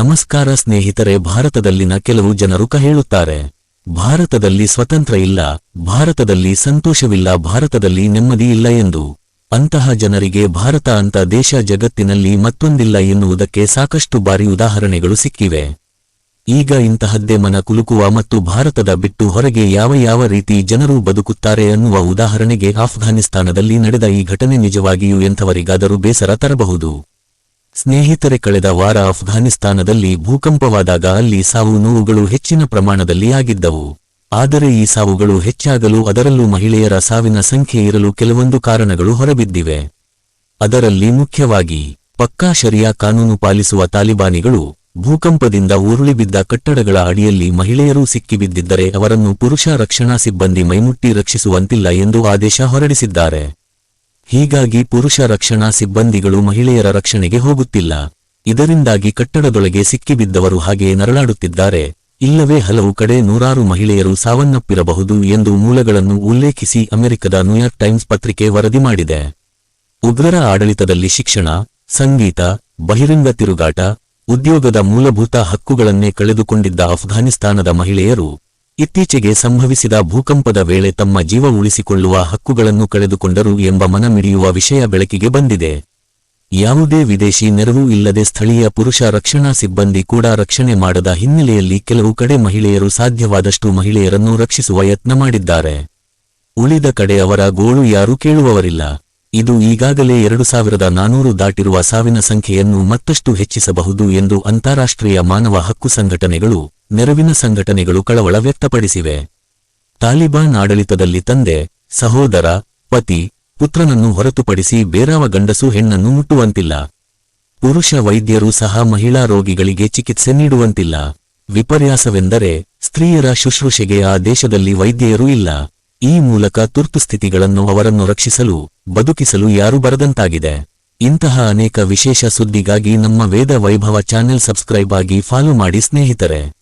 ನಮಸ್ಕಾರ ಸ್ನೇಹಿತರೆ, ಭಾರತದಲ್ಲಿನ ಕೆಲವು ಜನರು ಹೇಳುತ್ತಾರೆ, ಭಾರತದಲ್ಲಿ ಸ್ವತಂತ್ರ ಇಲ್ಲ, ಭಾರತದಲ್ಲಿ ಸಂತೋಷವಿಲ್ಲ, ಭಾರತದಲ್ಲಿ ನೆಮ್ಮದಿ ಇಲ್ಲ ಎಂದು. ಅಂತಹ ಜನರಿಗೆ ಭಾರತ ಅಂತ ದೇಶ ಜಗತ್ತಿನಲ್ಲಿ ಮತ್ತೊಂದಿಲ್ಲ ಎನ್ನುವುದಕ್ಕೆ ಸಾಕಷ್ಟು ಬಾರಿ ಉದಾಹರಣೆಗಳು ಸಿಕ್ಕಿವೆ. ಈಗ ಇಂತಹದ್ದೇ ಮನ ಕುಲುಕುವ ಮತ್ತು ಭಾರತದ ಬಿಟ್ಟು ಹೊರಗೆ ಯಾವ ಯಾವ ರೀತಿ ಜನರು ಬದುಕುತ್ತಾರೆ ಅನ್ನುವ ಉದಾಹರಣೆಗೆ ಆಫ್ಘಾನಿಸ್ತಾನದಲ್ಲಿ ನಡೆದ ಈ ಘಟನೆ ನಿಜವಾಗಿಯೂ ಎಂಥವರಿಗಾದರೂ ಬೇಸರ ತರಬಹುದು. ಸ್ನೇಹಿತರೆ, ಕಳೆದ ವಾರ ಅಫ್ಘಾನಿಸ್ತಾನದಲ್ಲಿ ಭೂಕಂಪವಾದಾಗ ಅಲ್ಲಿ ಸಾವು ನೋವುಗಳು ಹೆಚ್ಚಿನ ಪ್ರಮಾಣದಲ್ಲಿ ಆಗಿದ್ದವು. ಆದರೆ ಈ ಸಾವುಗಳು ಹೆಚ್ಚಾಗಲು ಅದರಲ್ಲೂ ಮಹಿಳೆಯರ ಸಾವಿನ ಸಂಖ್ಯೆ ಇರಲು ಕೆಲವೊಂದು ಕಾರಣಗಳು ಹೊರಬಿದ್ದಿವೆ. ಅದರಲ್ಲಿ ಮುಖ್ಯವಾಗಿ, ಪಕ್ಕಾ ಶರಿಯಾ ಕಾನೂನು ಪಾಲಿಸುವ ತಾಲಿಬಾನಿಗಳು ಭೂಕಂಪದಿಂದ ಉರುಳಿಬಿದ್ದ ಕಟ್ಟಡಗಳ ಅಡಿಯಲ್ಲಿ ಮಹಿಳೆಯರೂ ಸಿಕ್ಕಿಬಿದ್ದಿದ್ದರೆ ಅವರನ್ನು ಪುರುಷ ರಕ್ಷಣಾ ಸಿಬ್ಬಂದಿ ಮೈಮುಟ್ಟಿ ರಕ್ಷಿಸುವಂತಿಲ್ಲ ಎಂದು ಆದೇಶ ಹೊರಡಿಸಿದ್ದಾರೆ. ಹೀಗಾಗಿ ಪುರುಷ ರಕ್ಷಣಾ ಸಿಬ್ಬಂದಿಗಳು ಮಹಿಳೆಯರ ರಕ್ಷಣೆಗೆ ಹೋಗುತ್ತಿಲ್ಲ. ಇದರಿಂದಾಗಿ ಕಟ್ಟಡದೊಳಗೆ ಸಿಕ್ಕಿಬಿದ್ದವರು ಹಾಗೆಯೇ ನರಳಾಡುತ್ತಿದ್ದಾರೆ. ಇಲ್ಲವೇ ಹಲವು ಕಡೆ ನೂರಾರು ಮಹಿಳೆಯರು ಸಾವನ್ನಪ್ಪಿರಬಹುದು ಎಂದು ಮೂಲಗಳನ್ನು ಉಲ್ಲೇಖಿಸಿ ಅಮೆರಿಕದ ನ್ಯೂಯಾರ್ಕ್ ಟೈಮ್ಸ್ ಪತ್ರಿಕೆ ವರದಿ ಮಾಡಿದೆ. ಉಗ್ರರ ಆಡಳಿತದಲ್ಲಿ ಶಿಕ್ಷಣ, ಸಂಗೀತ, ಬಹಿರಂಗ ತಿರುಗಾಟ, ಉದ್ಯೋಗದ ಮೂಲಭೂತ ಹಕ್ಕುಗಳನ್ನೇ ಕಳೆದುಕೊಂಡಿದ್ದ ಅಫ್ಘಾನಿಸ್ತಾನದ ಮಹಿಳೆಯರು ಇತ್ತೀಚೆಗೆ ಸಂಭವಿಸಿದ ಭೂಕಂಪದ ವೇಳೆ ತಮ್ಮ ಜೀವ ಉಳಿಸಿಕೊಳ್ಳುವ ಹಕ್ಕುಗಳನ್ನು ಕಳೆದುಕೊಂಡರು ಎಂಬ ಮನಮಿಡಿಯುವ ವಿಷಯ ಬೆಳಕಿಗೆ ಬಂದಿದೆ. ಯಾವುದೇ ವಿದೇಶಿ ನೆರವು ಇಲ್ಲದೆ ಸ್ಥಳೀಯ ಪುರುಷ ರಕ್ಷಣಾ ಸಿಬ್ಬಂದಿ ಕೂಡ ರಕ್ಷಣೆ ಮಾಡದ ಹಿನ್ನೆಲೆಯಲ್ಲಿ ಕೆಲವು ಕಡೆ ಮಹಿಳೆಯರು ಸಾಧ್ಯವಾದಷ್ಟು ಮಹಿಳೆಯರನ್ನು ರಕ್ಷಿಸುವ ಯತ್ನ ಮಾಡಿದ್ದಾರೆ. ಉಳಿದ ಕಡೆ ಅವರ ಗೋಳು ಯಾರೂ ಕೇಳುವವರಿಲ್ಲ. ಇದು ಈಗಾಗಲೇ ಎರಡು ಸಾವಿರದ ನಾನೂರು ದಾಟಿರುವ ಸಾವಿನ ಸಂಖ್ಯೆಯನ್ನು ಮತ್ತಷ್ಟು ಹೆಚ್ಚಿಸಬಹುದು ಎಂದು ಅಂತಾರಾಷ್ಟ್ರೀಯ ಮಾನವ ಹಕ್ಕು ಸಂಘಟನೆಗಳು ನೆರವಿನ ಸಂಘಟನೆಗಳು ಕಳವಳ ವ್ಯಕ್ತಪಡಿಸಿವೆ. ತಾಲಿಬಾನ್ ಆಡಳಿತದಲ್ಲಿ ತಂದೆ, ಸಹೋದರ, ಪತಿ, ಪುತ್ರನನ್ನು ಹೊರತುಪಡಿಸಿ ಬೇರಾವ ಗಂಡಸು ಹೆಣ್ಣನ್ನು ಮುಟ್ಟುವಂತಿಲ್ಲ. ಪುರುಷ ವೈದ್ಯರು ಸಹ ಮಹಿಳಾ ರೋಗಿಗಳಿಗೆ ಚಿಕಿತ್ಸೆ ನೀಡುವಂತಿಲ್ಲ. ವಿಪರ್ಯಾಸವೆಂದರೆ ಸ್ತ್ರೀಯರ ಶುಶ್ರೂಷೆಗೆ ಆ ದೇಶದಲ್ಲಿ ವೈದ್ಯರು ಇಲ್ಲ. ಈ ಮೂಲಕ ತುರ್ತು ಸ್ಥಿತಿಗಳನ್ನು ಅವರನ್ನು ರಕ್ಷಿಸಲು, ಬದುಕಿಸಲು ಯಾರು ಬರದಂತಾಗಿದೆ. ಇಂತಹ ಅನೇಕ ವಿಶೇಷ ಸುದ್ದಿಗಾಗಿ ನಮ್ಮ ವೇದ ವೈಭವ ಚಾನೆಲ್ ಸಬ್ಸ್ಕ್ರೈಬ್ ಆಗಿ ಫಾಲೋ ಮಾಡಿ ಸ್ನೇಹಿತರೆ.